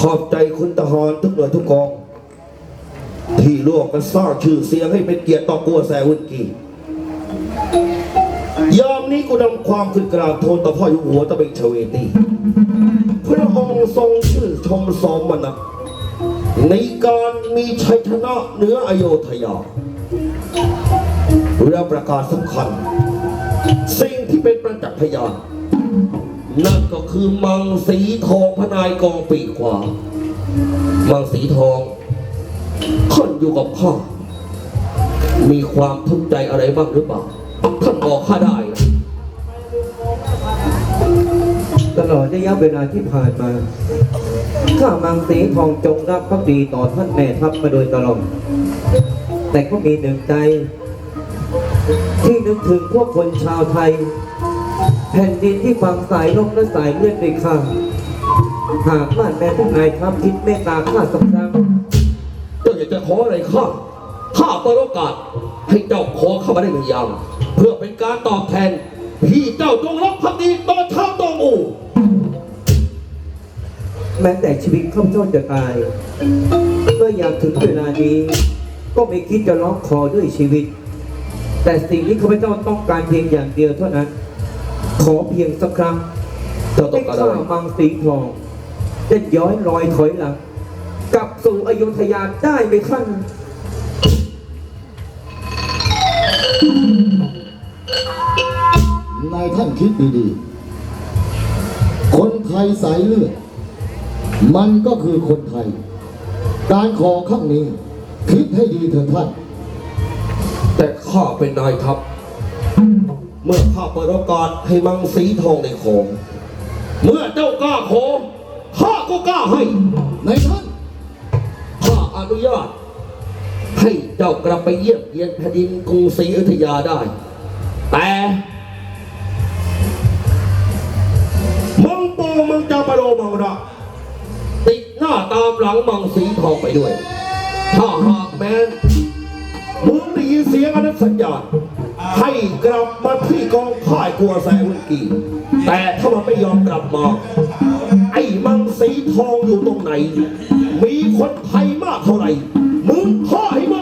ขอบใจคุณทหารทุกหน่วยทุกกอง ที่ร่วมกันสร้างชื่อเสียงให้เป็นเกียรติต่อกัวแซวุนกียามนี้กูนำความขึ้นกราบทูลต่อพ่ออยู่หัวตะเบงเฉวตีพระองค์ทรงชื่นชมสมนักในการมีชัยชนะเหนืออโยธยาและประกาศสำคัญ สิ่งที่เป็นประจักษ์พยาน นั่นก็คือมังสีทองพนายกองปีกขวา มังสีทองท่านอยู่กับข้ามีความทุกข์ใจอะไรบ้างหรือเปล่า ท่านบอกข้าได้นะตลอดระยะเวลาที่ผ่านมา ข้ามังสีทองจงรักภักดีต่อท่านแม่ทัพมาโดยตลอด แต่ก็มีหนึ่งใจ ที่นึกถึงพวกคนชาวไทย แผ่นดินที่ฝังสายลมและสายเลือดในข้าหากบ้านแม่ทุกนายทัพคิดเมตตาข้าสักครั้งเจ้าอยากจะขออะไรข้าข้าเปิดโอกาสให้เจ้าขอเข้ามาได้หนึ่งอย่างเพื่อเป็นการตอบแทนที่เจ้าจงรักภักดีต่อชาวตองอูแม้แต่ชีวิตข้าพเจ้าจะตายเมื่ออยากถึงเวลานี้ ก็ไม่คิดจะร้องขอด้วยชีวิต แต่สิ่งที่ข้าพเจ้าต้องการเพียงอย่างเดียวเท่านั้น ขอเพียงสักครั้งเจ้าต้ให้องการข้าอะไรมังสีทองจะย้อยรอยถอยหลังกลับสู่อยุธยาได้ไหมท่านนายท่านคิดดีๆ คนไทยสายเลือด มันก็คือคนไทย การขอครั้งนี้ คิดให้ดีเถอะท่าน แต่ข้าเป็นนายทัพ เมื่อข้าเปิดโอกาสให้มังสีทองในของเมื่อเจ้ากล้าขอข้าก็กล้าให้นายท่านข้าอนุญาต ให้เจ้ากลับไปเยี่ยมเยียนแผ่นดินกรุงศรีอยุธยาได้ แต่มังโปมังจาปะโรมังระติดหน้าตามหลังมังสีทองไปด้วย ถ้าหากแม้นมึงได้ยินเสียงอนันสัญญาณ ให้กลับมาที่กองค่ายกัวแซงกีแต่ถ้ามันไม่ยอมกลับมาไอ้มังสีทองอยู่ตรงไหน มีคนไทยมากเท่าไหร่มึงฆ่าให้มดทุกคน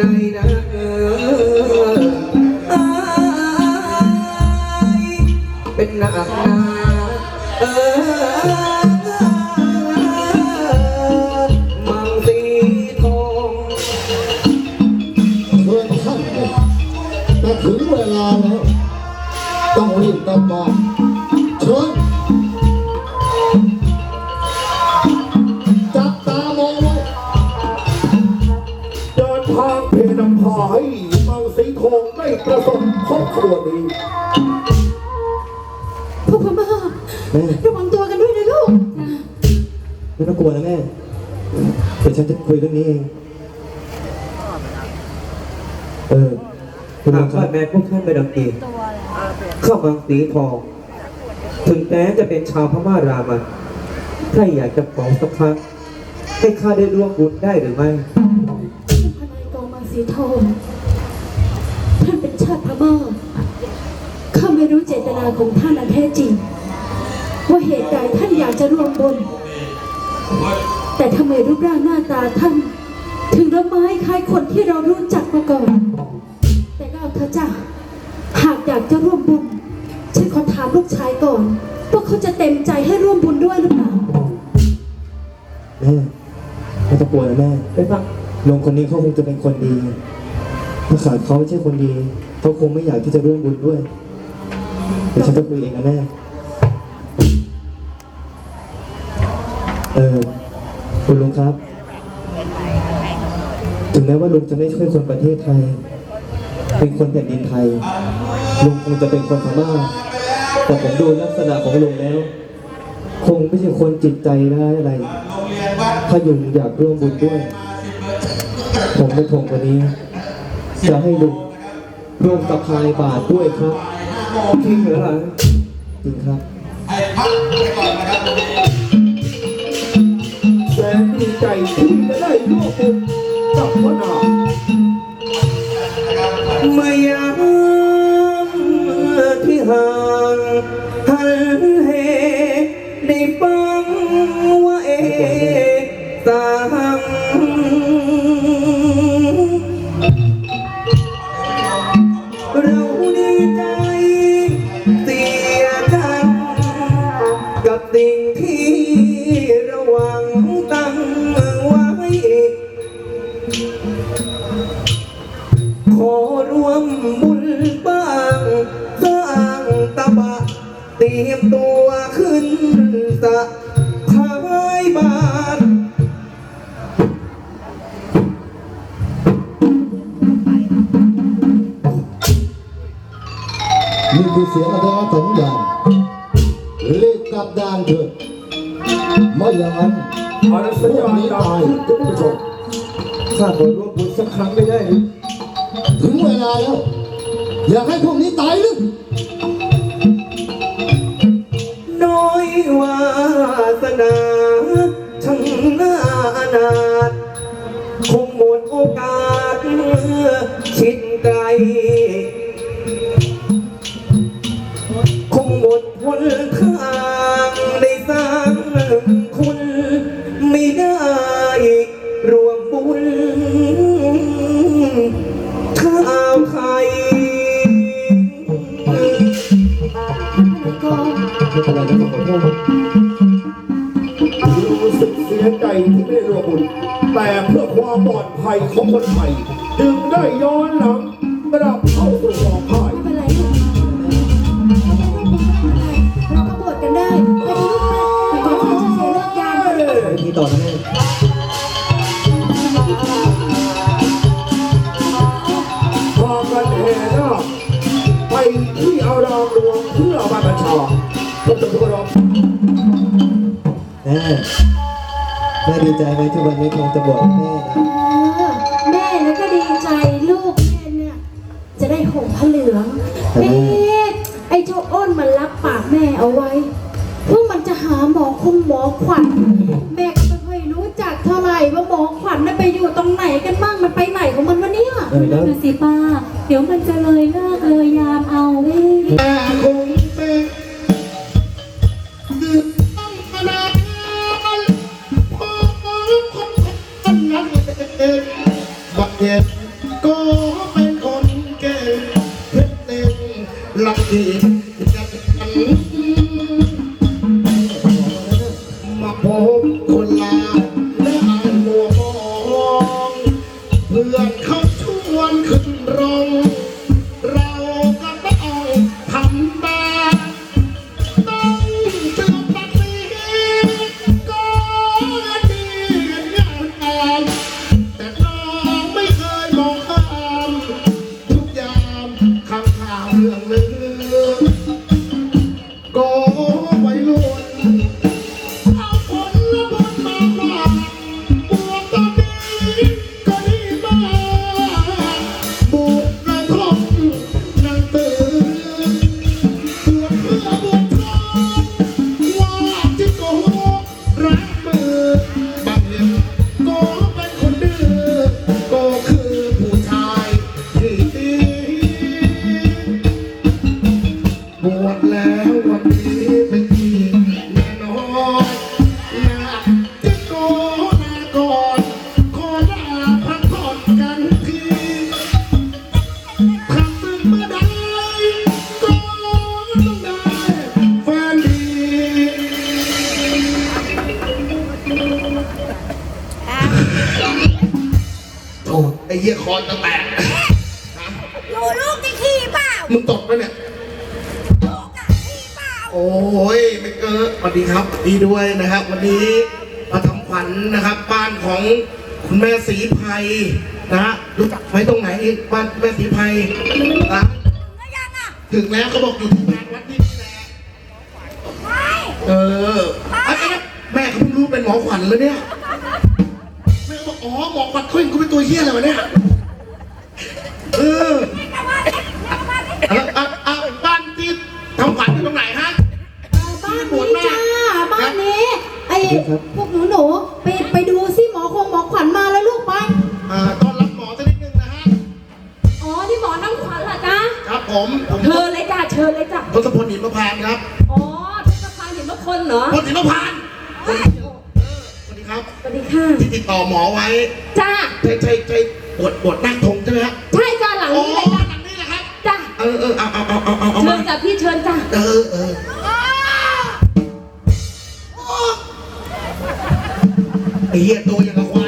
ใจนะเออเป็นหนักนะเออมังสีทองเชิญท่านแต่ถึงเวลาแล้ว ต้องรีบกลับมาเชิญ ประสบครอบครัวนี้พ่อพม่าระวังตัวกันด้วยนะลูกไม่ต้องกลัวนะแม่เดี๋ยวฉันจะคุยเรื่องนี้เอง เออคุณหากว่าแม่พวกท่านไม่ดังกีเข้ามังสีทอง ถึงแม้จะเป็นชาวพม่ารามันถ้าอยากจะขอสักครั้งให้ข้าได้ร่วมบุญได้หรือไม่พนายกองมังสีทอง ท่านเป็นชาติพม่าข้าไม่รู้เจตนาของท่านอันแท้จริง ว่าเหตุใดท่านอยากจะร่วมบุญแต่ทำไมรูปร่างหน้าตาท่าน ถึงละไม้คล้ายคนที่เรารู้จักมาก่อน แต่ก็เอาเถอะจ้ะหากอยากจะร่วมบุญฉันขอถามลูกชายก่อนว่าเขาจะเต็มใจให้ร่วมบุญด้วยหรือเปล่าแม่ไม่ต้องกลัวนะแม่ไปฟังลุงคนนี้เขาคงจะเป็นคนดี ถ้าขาดเขาไม่ใช่คนดีเขาคงไม่อยากที่จะร่วมบุญด้วยเดี๋ยวฉันจะคุยเองนะแม่เออคุณลุงครับ ถึงแม้ว่าลุงจะไม่ใช่คนประเทศไทย เป็นคนแผ่นดินไทย ลุงคงจะเป็นคนพม่าแต่ผมดูลักษณะของลุงแล้ว คงไม่ใช่คนจิตใจร้ายอะไร ถ้ายุงอยากร่วมบุญด้วย ผมในทงวันนี้ จะให้ลุงร่วมกับพายบาทด้วยครับจริงเหรอล่ะจริงครับแสนดีใจที่จะได้ร่วมกับพระนางเมื่อยามที่ห่างหันเหได้ฟังว่าเอตา มบุญบ้างสร้างตะบะเตรียมตัวขึ้นสะพายบาทนี่คือเสียงอัตราสัญญาณรีบกลับดานเถิดไม่อย่างนั้นอารัพสัญวญากณนี้ดัตางยขึ้นคุณผู้ชมข้าขอร่วมบุญสักครั้งไม่ได้หรือถึงเว ลาแล้ว อยากให้พวกนี้ตายหรือน้อยวาสนาช่างน่าอนาถคงหมดโอกาสชิดไกล คงหมดหนทาง ของคนไทยจึงได้ย้อนหลังกลับเข้าสู่กองพ่าย ไม่เป็นไรค่ะเราก็บวชกันได้ไปดีลูกไปก่อนที่จะเสียเลิกยามไปทีต่อนะแม่พากันแห่นาคไปที่อารามหลวงเพื่อบรรพชาก็จะพวกเราแม่แม่ดีใจไหมที่วันนี้ทองจะบวชให้แม่นะ ห่มผ้าเหลืองเอ๊ะไอ้เจ้าอ้นมันรับปากแม่เอาไว้ว่ามันจะหาหมอคงหมอขวัญแม่ก็ไม่ค่อยรู้จักเท่าไหร่ว่าหมอขวัญน่ะไปอยู่ตรงไหนกันบ้างมันไปไหนของมันวะเนี่ย เออแล้ว ดูสิป้า เดี๋ยวมันจะเลยเลิกเลยยามเอาเว้ยบั เขาชวนขึ้นรง เราก็ต้องทำ คอนจะแตกอยู่ลูกจะขี้เปล่ามึงตดปะเนี่ย ลูกอะขี้เปล่าโอ้ยไม่เกินสวัสดีครับดีด้วยนะครับ วันนี้มาทำขวัญนะครับ บ้านของคุณแม่สีไพรนะฮะรู้จักไว้ตรงไหนบ้านแม่สีไพรนะก็ยังอะถึงแล้วเขาบอกอยู่ที่งานวัดนี่แหละไม่เออไอ้ไอ้เนี่ยแม่เขาเพิ่งรู้เป็นหมอขวัญแล้วเนี่ยแม่ก็บอกอ๋อหมอขวัญเขาเห็นกูเป็นตัวเหี้ยอะไรวะเนี่ย ไอ้พวกหนูหนูๆไปไปดูสิหมอคงหมอขวัญมาแล้วลูกไป อ่าต้อนรับหมอสักนิดนึงนะฮะ อ๋อที่หมอน้ำขวัญเหรอจ๊ะครับผม ผมเชิญเลยจ้ะเชิญเลยจ้ะทศพลหินมะพร้าวครับอ๋อทศพานเห็นว่าคนเหรอพลหินมะพร้าวเออสวัสดีครับ สวัสดีค่ะที่ติดต่อหมอไว้ จ้าใช่ใช่ใช่ปวดปวดหน้าทงใช่ไหมฮะใช่จ้าหลังอ๋อนี้เลยจ้ะหลังนี้แหละครับ จ้าเออเออเอาเอาเอาเอาเอาเอาเชิมาญจ้ะพี่เชิญจ้ะเออเออ ไอ้เหี้ยตัวอย่างกับควาย